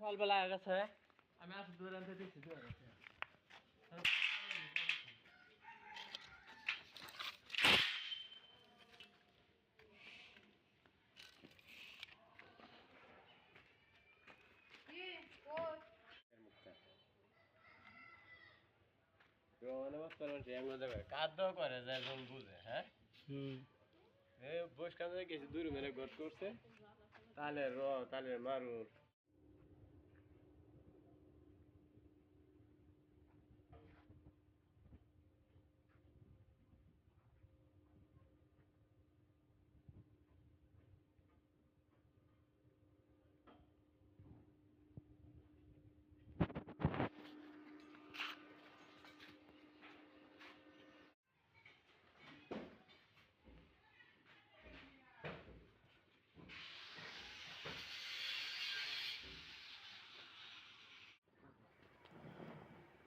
সকালবেলা হয়ে গেছে। আমি আসি দূরে আনতে দিচ্ছি দূরে গেছে কাদ্য করে যে একজন বুঝে হ্যাঁ? হুম। এ বস গেছি দূর মেরে গট করছে। তালে র তালে মারু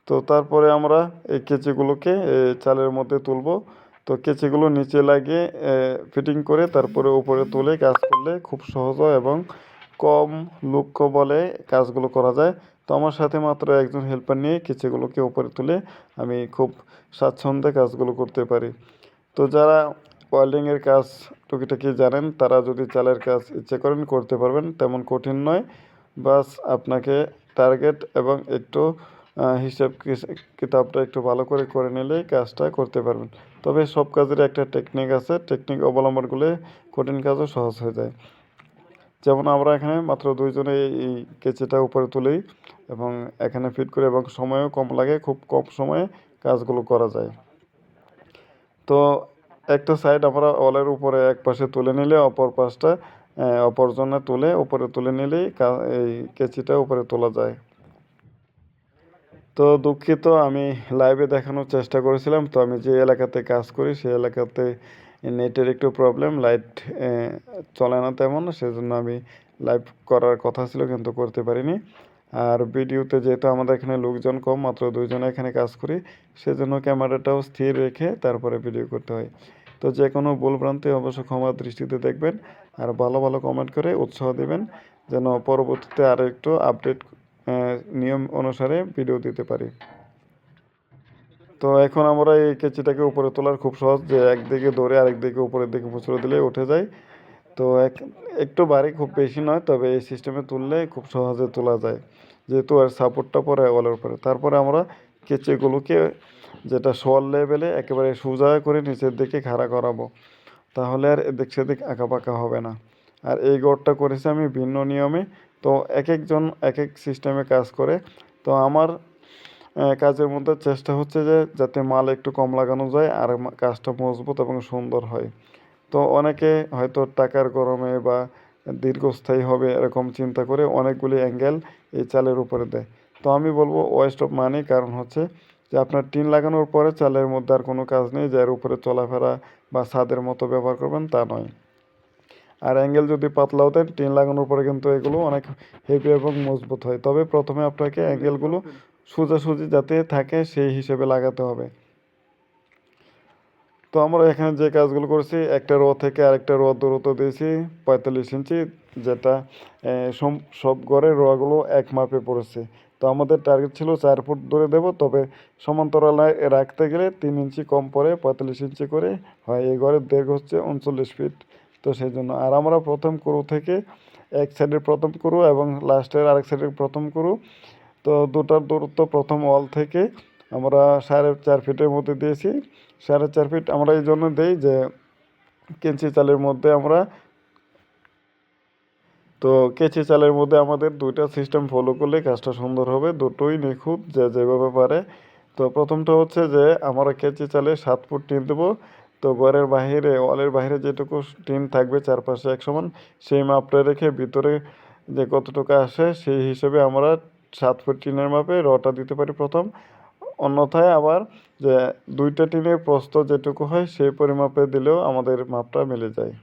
তো তারপরে আমরা এই কেঁচিগুলোকে চালের মধ্যে তুলব। তো কেঁচিগুলো নিচে লাগিয়ে ফিটিং করে তারপরে উপরে তুলে কাজ করলে খুব সহজ এবং কম লক্ষ্য বলে কাজগুলো করা যায়। তো আমার সাথে মাত্র একজন হেল্পার নিয়ে কেঁচিগুলোকে উপরে তুলে আমি খুব স্বাচ্ছন্দ্যে কাজগুলো করতে পারি। তো যারা ওয়েল্ডিংয়ের কাজ টুকিটাকি জানেন, তারা যদি চালের কাজ ইচ্ছে করেন করতে পারবেন, তেমন কঠিন নয়। বাস আপনাকে টার্গেট এবং একটু হিসাব কিতাবটা একটু ভালো করে করে নিলেই কাজটা করতে পারবেন। তবে সব কাজের একটা টেকনিক আছে। টেকনিক অবলম্বন করলে কঠিন কাজও সহজ হয়ে যায়। যেমন আমরা এখানে মাত্র দুইজনে এই- কেঁচিটা উপরে তুলি এবং এখানে ফিট করে এবং সময়ও কম লাগে, খুব কম সময়ে কাজগুলো করা যায়। তো একটা সাইড আমরা ওয়ালের উপরে এক পাশে তুলে নিলে, অপর পাশটা অপরজনে তুলে উপরে তুলে নিলেই এই কেঁচিটা উপরে তোলা যায়। তো দুঃখিত, আমি লাইভে দেখানোর চেষ্টা করেছিলাম। তো আমি যে এলাকাতে কাজ করি সেই এলাকাতে নেটের একটু প্রবলেম লাইট চলে না তেমন। সেজন্য আমি লাইভ করার কথা ছিল, কিন্তু করতে পারিনি। আর ভিডিওতে যেহেতু আমাদের এখানে লোকজন কম, মাত্র দুইজনে এখানে কাজ করি, সেজন্য ক্যামেরাটাও স্থির রেখে তারপরে ভিডিও করতে হয়। তো যে কোনো ভুলভ্রান্তি অবশ্য ক্ষমার দৃষ্টিতে দেখবেন, আর ভালো ভালো কমেন্ট করে উৎসাহ দিবেন, যেন পরবর্তীতে আরও একটু আপডেট নিয়ম অনুসারে ভিডিও দিতে পারি। তো এখন আমরা এই কেঁচিটাকে উপরে তোলার খুব সহজ যে একদিকে ধরে আরেকদিকে উপরের দিকে মুচড়ে দিলে উঠে যায়। তো এক, একটু ভারী খুব বেশি নয়, তবে এই সিস্টেমে তুললে খুব সহজে তোলা যায়। যেহেতু আর সাপোর্টটা পরে ওয়ালের উপরে। তারপরে আমরা কেঁচিগুলোকে যেটা সোয়াল লেভেলে একেবারে সোজা করে নিচের দিকে খাড়া করাবো, তাহলে আর এদিক সেদিক আঁকাবাঁকা হবে না। আর এই গড়টা করেছি আমি ভিন্ন নিয়মে তো এক একজন এক এক সিস্টেমে কাজ করে। তো আমার কাজের মধ্যে চেষ্টা হচ্ছে যে যাতে মাল একটু কম লাগানো যায় আর কাজটা মজবুত এবং সুন্দর হয়। তো অনেকে হয়তো টাকার গরমে বা দীর্ঘস্থায়ী হবে এরকম চিন্তা করে অনেকগুলি অ্যাঙ্গেল এই চালের উপরে দেয়। তো আমি বলব ওয়েস্ট অফ মানি কারণ হচ্ছে যে আপনার টিন লাগানোর পরে চালের মধ্যে আর কোনো কাজ নেই যার উপরে চলাফেরা বা ছাদের মতো ব্যবহার করবেন তা নয়। আর অ্যাঙ্গেল যদি পাতলাও দেন টিন লাগানোর পরে কিন্তু এগুলো অনেক হেভি এবং মজবুত হয়। তবে প্রথমে আপনাকে অ্যাঙ্গেলগুলো সোজাসুজি যাতে থাকে সেই হিসেবে লাগাতে হবে। তো আমরা এখানে যে কাজগুলো করেছি, একটা রো থেকে আরেকটা রো দূরত্ব দিয়েছি, পঁয়তাল্লিশ ইঞ্চি, যেটা সব ঘরের রোগুলো এক মাপে পড়েছে। তো আমাদের টার্গেট ছিল চার ফুট দূরে দেবো, তবে সমান্তরালে রাখতে গেলে তিন ইঞ্চি কম পরে পঁয়তাল্লিশ ইঞ্চি করে হয়। এই ঘরের দৈর্ঘ্য হচ্ছে উনচল্লিশ ফিট তো সেই জন্য আর আমরা প্রথম কুরু থেকে এক সাইডের প্রথম কুরু এবং লাস্টের আরেক সাইডের প্রথম কুরু। তো দুটার দূরত্ব প্রথম ওয়াল থেকে আমরা সাড়ে চার ফিটের মধ্যে দিয়েছি। সাড়ে চার ফিট আমরা এই জন্য দিই যে কেঞ্চি চালের মধ্যে আমরা তো কেঁচি চালের মধ্যে আমাদের দুইটা সিস্টেম ফলো করলে কাজটা সুন্দর হবে। দুটোই নিখুঁত যে যেভাবে পারে। তো প্রথমটা হচ্ছে যে আমরা কেঁচি চালে সাত ফুট টিন দেবো। তো ঘরের বাহিরে, ওয়ালের বাহিরে যেটুকু টিন থাকবে চারপাশে এক সমান সেই মাপটা রেখে ভিতরে যে কতটুকু আসে সেই হিসেবে আমরা সাত ফুট টিনের মাপে রটা দিতে পারি প্রথম। অন্যথায় আবার যে দুইটা টিনের প্রস্থ যেটুকু হয় সেই পরিমাপে দিলেও আমাদের মাপটা মিলে যায়।